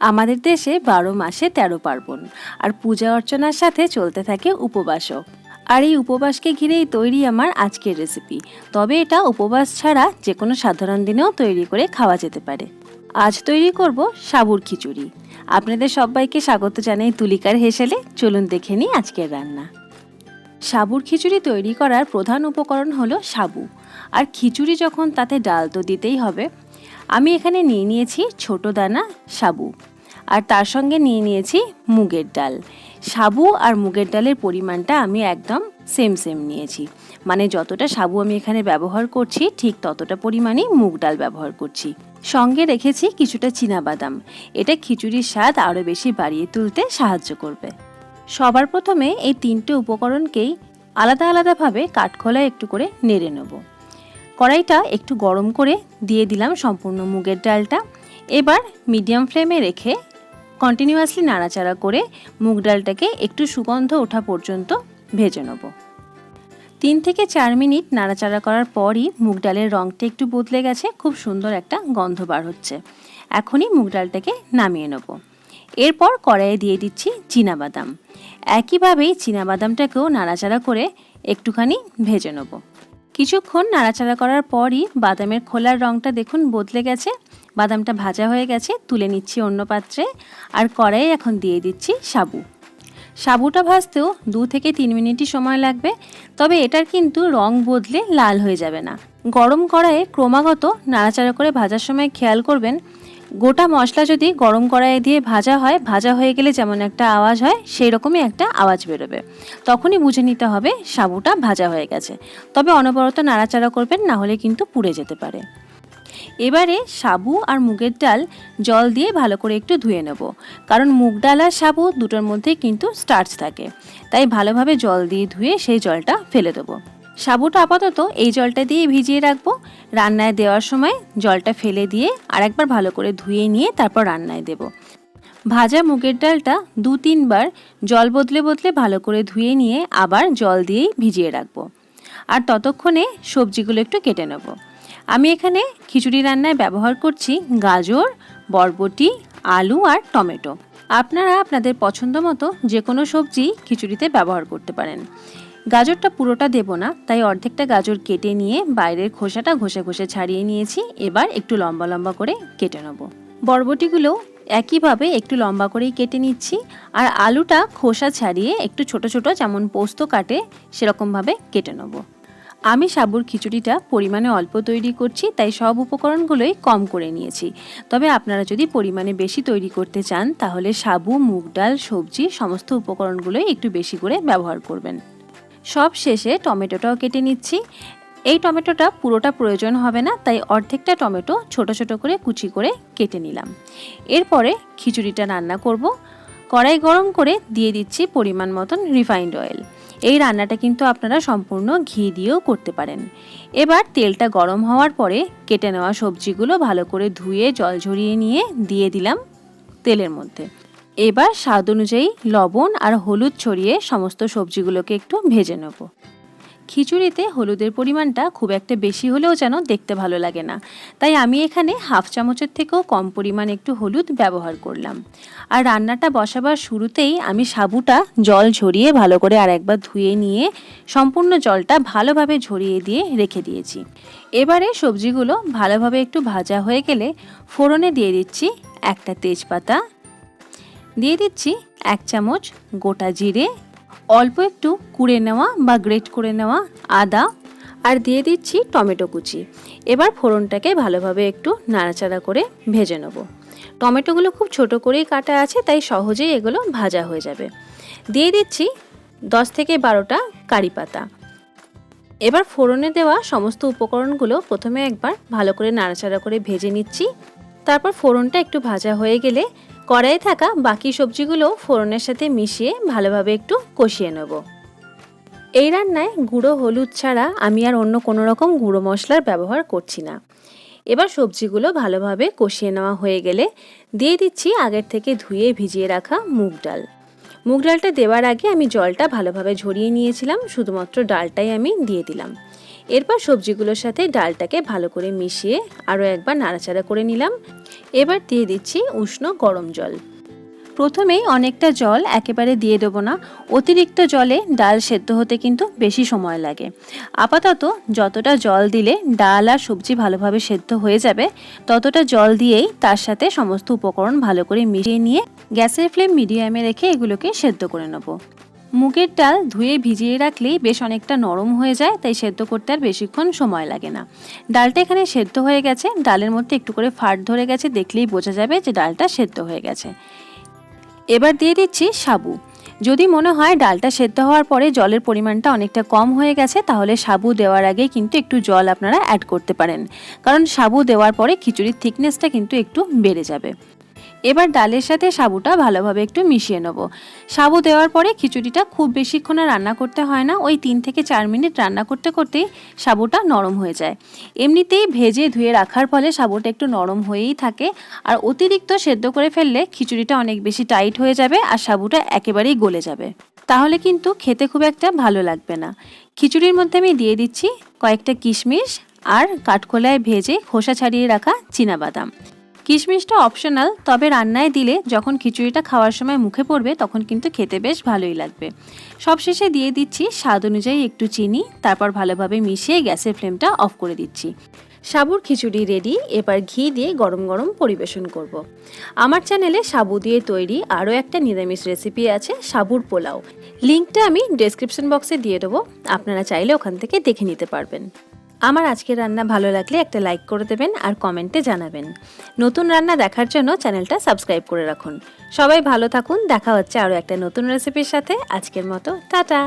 আমাদের দেশে বারো মাসে তেরো পার্বণ, আর পূজা অর্চনার সাথে চলতে থাকে উপবাসও। আর এই উপবাসকে ঘিরেই তৈরি আমার আজকের রেসিপি তবে এটা উপবাস ছাড়া যে কোনো সাধারণ দিনেও তৈরি করে খাওয়া যেতে পারে। আজ তৈরি করব সাবুর খিচুড়ি। আপনাদের সবাইকে স্বাগত জানাই তুলিকার হেসেলে। চলুন দেখে নিই আজকের রান্না। সাবুর খিচুড়ি তৈরি করার প্রধান উপকরণ হলো সাবু। আর খিচুড়ি যখন তাতে ডাল তো দিতেই হবে আমি এখানে নিয়ে নিয়েছি ছোট দানা, সাবু। আর তার সঙ্গে নিয়ে নিয়েছি মুগের ডাল। সাবু আর মুগের ডালের পরিমাণটা আমি একদম সেম সেম নিয়েছি। মানে যতটা সাবু আমি এখানে ব্যবহার করছি, ঠিক ততটা পরিমাণেই মুগ ডাল ব্যবহার করছি। সঙ্গে রেখেছি কিছুটা বাদাম এটা খিচুড়ির স্বাদ আরও বেশি বাড়িয়ে তুলতে সাহায্য করবে। সবার প্রথমে এই তিনটে উপকরণকেই আলাদা, আলাদাভাবে কাঠখোলায় একটু করে নেড়ে নেব। কড়াইটা একটু গরম করে দিয়ে দিলাম সম্পূর্ণ মুগের ডালটা। এবার মিডিয়াম ফ্লেমে রেখে কন্টিনিউয়াসলি নাড়াচাড়া করে মুগ ডালটাকে একটু সুগন্ধ ওঠা পর্যন্ত ভেজে নেব। তিন থেকে চার মিনিট নাড়াচাড়া করার পরই মুগ ডালের রঙটা একটু বদলে গেছে, খুব সুন্দর একটা গন্ধ বার হচ্ছে। এখনই মুগ ডালটাকে নামিয়ে নেব। এরপর কড়াইয়ে দিয়ে দিচ্ছি বাদাম একইভাবেই বাদামটাকেও নাড়াচাড়া করে একটুখানি ভেজে নেব। কিছুক্ষণ নাড়াচাড়া করার পরই বাদামের খোলার রঙটা দেখুন বদলে গেছে। বাদামটা ভাজা হয়ে গেছে, তুলে নিচ্ছি অন্য পাত্রে। আর কড়াইয়ে এখন দিয়ে দিচ্ছি সাবু। সাবুটা ভাজতেও দু থেকে তিন মিনিটই সময় লাগবে, তবে এটার কিন্তু রং বদলে লাল হয়ে যাবে না। গরম কড়াইয়ে ক্রমাগত নাড়াচাড়া করে ভাজার সময় খেয়াল করবেন গোটা মশলা যদি গরম কড়াইয়ে দিয়ে ভাজা হয়, ভাজা হয়ে গেলে যেমন একটা আওয়াজ হয় সেই রকমই একটা আওয়াজ বেরোবে। তখনই বুঝে নিতে হবে সাবুটা ভাজা হয়ে গেছে। তবে অনবরত নাড়াচাড়া করবেন, না হলে কিন্তু পুড়ে যেতে পারে। এবারে সাবু আর মুগের ডাল জল দিয়ে ভালো করে একটু ধুয়ে নেব। কারণ মুগ ডাল আর সাবু দুটোর মধ্যে কিন্তু স্টার্চ থাকে। তাই ভালোভাবে জল দিয়ে ধুয়ে সেই জলটা ফেলে দেবো। সাবুটা আপাতত এই জলটা দিয়ে ভিজিয়ে রাখব। রান্নায় দেওয়ার সময় জলটা ফেলে দিয়ে আরেকবার ভালো করে ধুয়ে নিয়ে তারপর রান্নায় দেব। ভাজা মুগের ডালটা দু তিনবার জল বদলে বদলে ভালো করে ধুয়ে নিয়ে আবার জল দিয়েই ভিজিয়ে রাখব। আর ততক্ষণে সবজিগুলো একটু কেটে নেব। আমি এখানে খিচুড়ি রান্নায় ব্যবহার করছি গাজর, বরবটি, আলু আর টমেটো। আপনারা আপনাদের পছন্দ মতো যে কোনো সবজি খিচুড়িতে ব্যবহার করতে পারেন। গাজরটা পুরোটা দেব না, তাই অর্ধেকটা গাজর কেটে নিয়ে বাইরের খোসাটা ঘষে ঘষে ছাড়িয়ে নিয়েছি। এবার একটু লম্বা লম্বা করে কেটে নেব। বরবটিগুলো একইভাবে একটু লম্বা করেই কেটে নিচ্ছি, আর আলুটা খোসা ছাড়িয়ে একটু ছোট ছোট যেমন পোস্ত কাটে, সেরকমভাবে কেটে নেব। আমি সাবুর খিচুড়িটা পরিমাণে অল্প তৈরি করছি, তাই সব উপকরণগুলোই কম করে নিয়েছি। তবে আপনারা যদি পরিমাণে বেশি তৈরি করতে চান, তাহলে সাবু, মুগ ডাল, সবজি, সমস্ত উপকরণগুলোই একটু বেশি করে ব্যবহার করবেন। সব শেষে টমেটোটাও কেটে নিচ্ছি। এই টমেটোটা পুরোটা প্রয়োজন হবে না, তাই অর্ধেকটা টমেটো ছোট ছোট করে কুচি করে কেটে নিলাম। এরপরে খিচুড়িটা রান্না করব। কড়াই গরম করে দিয়ে দিচ্ছি পরিমাণ মতন রিফাইন্ড অয়েল এই রান্নাটা কিন্তু আপনারা সম্পূর্ণ ঘি দিয়েও করতে পারেন। এবার তেলটা গরম হওয়ার পরে কেটে নেওয়া সবজিগুলো ভালো করে ধুয়ে জল ঝরিয়ে নিয়ে দিয়ে দিলাম তেলের মধ্যে। এবার স্বাদ অনুযায়ী লবণ আর হলুদ ছড়িয়ে সমস্ত সবজিগুলোকে একটু ভেজে নেব। খিচুড়িতে হলুদের পরিমাণটা খুব একটা বেশি হলেও যেন দেখতে ভালো লাগে না। তাই আমি এখানে হাফ চামচের থেকেও কম পরিমাণ একটু হলুদ ব্যবহার করলাম। আর রান্নাটা বসাবার শুরুতেই আমি সাবুটা জল ঝরিয়ে ভালো করে আর একবার ধুয়ে নিয়ে সম্পূর্ণ জলটা ভালোভাবে ঝরিয়ে দিয়ে রেখে দিয়েছি। এবারে সবজিগুলো ভালোভাবে একটু ভাজা হয়ে গেলে ফোড়নে দিয়ে দিচ্ছি একটা তেজপাতা দিয়ে দিচ্ছি এক চামচ গোটা জিরে, অল্প একটু কুড়ে নেওয়া বা গ্রেট করে নেওয়া আদা, আর দিয়ে দিচ্ছি টমেটো কুচি। এবার ফোড়নটাকে ভালোভাবে একটু নাড়াচাড়া করে ভেজে নেব। টমেটোগুলো খুব ছোট করেই কাটা আছে, তাই সহজেই এগুলো ভাজা হয়ে যাবে। দিয়ে দিচ্ছি দশ থেকে বারোটা কারি পাতা। এবার ফোড়নে দেওয়া সমস্ত উপকরণগুলো প্রথমে একবার ভালো করে নাড়াচাড়া করে ভেজে নিচ্ছি। তারপর ফোড়নটা একটু ভাজা হয়ে গেলে কড়াই থাকা বাকি সবজিগুলো ফোড়নের সাথে মিশিয়ে ভালোভাবে একটু কষিয়ে নেব। এই রান্নায় গুঁড়ো হলুদ ছাড়া আমি আর অন্য কোনো রকম গুঁড়ো মশলার ব্যবহার করছি না। এবার সবজিগুলো ভালোভাবে কষিয়ে নেওয়া হয়ে গেলে দিয়ে দিচ্ছি আগের থেকে ধুয়ে ভিজিয়ে রাখা মুগ ডাল। মুগ ডালটা দেওয়ার আগে আমি জলটা ভালোভাবে ঝরিয়ে নিয়েছিলাম, শুধুমাত্র ডালটাই আমি দিয়ে দিলাম। এরপর সবজিগুলোর সাথে ডালটাকে ভালো করে মিশিয়ে আরও একবার নাড়াচাড়া করে নিলাম। এবার দিয়ে দিচ্ছি উষ্ণ গরম জল। প্রথমেই অনেকটা জল একেবারে দিয়ে দেবো না, অতিরিক্ত জলে ডাল সেদ্ধ হতে কিন্তু বেশি সময় লাগে। আপাতত যতটা জল দিলে ডাল আর সবজি ভালোভাবে সেদ্ধ হয়ে যাবে, ততটা জল দিয়েই তার সাথে সমস্ত উপকরণ ভালো করে মিশিয়ে নিয়ে গ্যাসের ফ্লেম মিডিয়ামে রেখে এগুলোকে সেদ্ধ করে নেব। মুগের ডাল ধুয়ে ভিজিয়ে রাখলেই বেশ অনেকটা নরম হয়ে যায়, তাই সেদ্ধ করতে আর বেশিক্ষণ সময় লাগে না। ডালটা এখানে সেদ্ধ হয়ে গেছে। ডালের মধ্যে একটু করে ফাট ধরে গেছে, দেখলেই বোঝা যাবে যে ডালটা সেদ্ধ হয়ে গেছে। এবার দিয়ে দিচ্ছি সাবু। যদি মনে হয় ডালটা সেদ্ধ হওয়ার পরে জলের পরিমাণটা অনেকটা কম হয়ে গেছে, তাহলে সাবু দেওয়ার আগে কিন্তু একটু জল আপনারা অ্যাড করতে পারেন। কারণ সাবু দেওয়ার পরে খিচুড়ির থিকনেসটা কিন্তু একটু বেড়ে যাবে। এবার ডালের সাথে সাবুটা ভালোভাবে একটু মিশিয়ে নেব। সাবু দেওয়ার পরে খিচুড়িটা খুব বেশিক্ষণ রান্না করতে হয় না, ওই তিন থেকে চার মিনিট রান্না করতে করতেই সাবুটা নরম হয়ে যায়। এমনিতেই ভেজে ধুয়ে রাখার ফলে সাবুটা একটু নরম হয়েই থাকে আর অতিরিক্ত সেদ্ধ করে ফেললে খিচুড়িটা অনেক বেশি টাইট হয়ে যাবে আর সাবুটা একেবারেই গলে যাবে। তাহলে কিন্তু খেতে খুব একটা ভালো লাগবে না। খিচুড়ির মধ্যে আমি দিয়ে দিচ্ছি কয়েকটা কিশমিশ আর কাঠখোলায় ভেজে খোসা ছাড়িয়ে রাখা চীনাবাদাম। কিশমিশটা অপশনাল তবে রান্নায় দিলে যখন খিচুড়িটা খাওয়ার সময় মুখে পড়বে, তখন কিন্তু খেতে বেশ ভালোই লাগবে। সবশেষে দিয়ে দিচ্ছি স্বাদ অনুযায়ী একটু চিনি, তারপর ভালোভাবে মিশিয়ে গ্যাসের ফ্লেমটা অফ করে দিচ্ছি। সাবুর খিচুড়ি রেডি এবার ঘি দিয়ে গরম গরম পরিবেশন করব। আমার চ্যানেলে সাবু দিয়ে তৈরি আরও একটা নিরামিষ রেসিপি আছে, সাবুর পোলাও। লিঙ্কটা আমি ডেসক্রিপশন বক্সে দিয়ে দেবো, আপনারা চাইলে ওখান থেকে দেখে নিতে পারবেন। আমার আজকের রান্না ভালো লাগলে একটা লাইক করে দেবেন আর কমেন্টে জানাবেন। নতুন রান্না দেখার জন্য চ্যানেলটা সাবস্ক্রাইব করে রাখুন। সবাই ভালো থাকুন, দেখা হচ্ছে আরও একটা নতুন রেসিপির সাথে। আজকের মতো, টাটা!